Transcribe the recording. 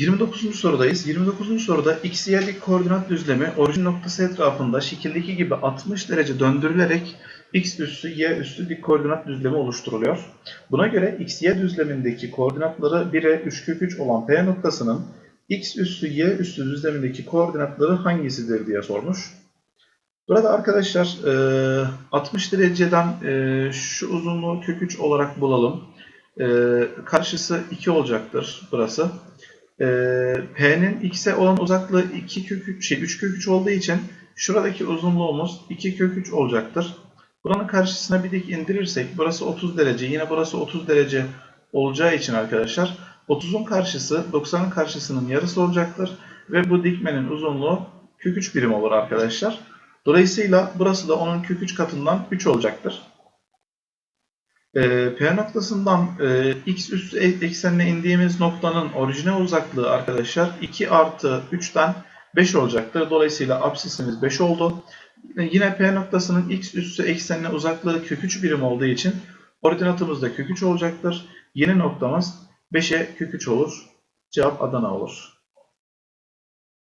29. sorudayız. 29. soruda x, y'lik koordinat düzlemi orijin noktası etrafında şekildeki gibi 60 derece döndürülerek x üssü y üssü dik koordinat düzlemi oluşturuluyor. Buna göre x, y düzlemindeki koordinatları 1'e 3 kök 3 olan P noktasının x üssü y üssü düzlemindeki koordinatları hangisidir diye sormuş. Burada arkadaşlar e, 60 dereceden e, şu uzunluğu kök 3 olarak bulalım. E, Karşısı 2 olacaktır burası. E, P'nin x'e olan uzaklığı 2 kök 3, şey 3 kök 3 olduğu için şuradaki uzunluğumuz 2 kök 3 olacaktır. Buranın karşısına bir dik indirirsek burası 30 derece yine burası 30 derece olacağı için arkadaşlar 30'un karşısı 90'ın karşısının yarısı olacaktır. Ve bu dikmenin uzunluğu kök 3 birim olur arkadaşlar. Dolayısıyla burası da onun kök 3 katından 3 olacaktır. Ee, P noktasından e, x üssü e- eksenine indiğimiz noktanın orijinal uzaklığı arkadaşlar 2 artı 3'ten 5 olacaktır. Dolayısıyla absisimiz 5 oldu. E, Yine P noktasının x üssü eksenine uzaklığı kök 3 birim olduğu için ordinatımız da kök 3 olacaktır. Yeni noktamız 5'e kök 3 olur. Cevap Adana olur.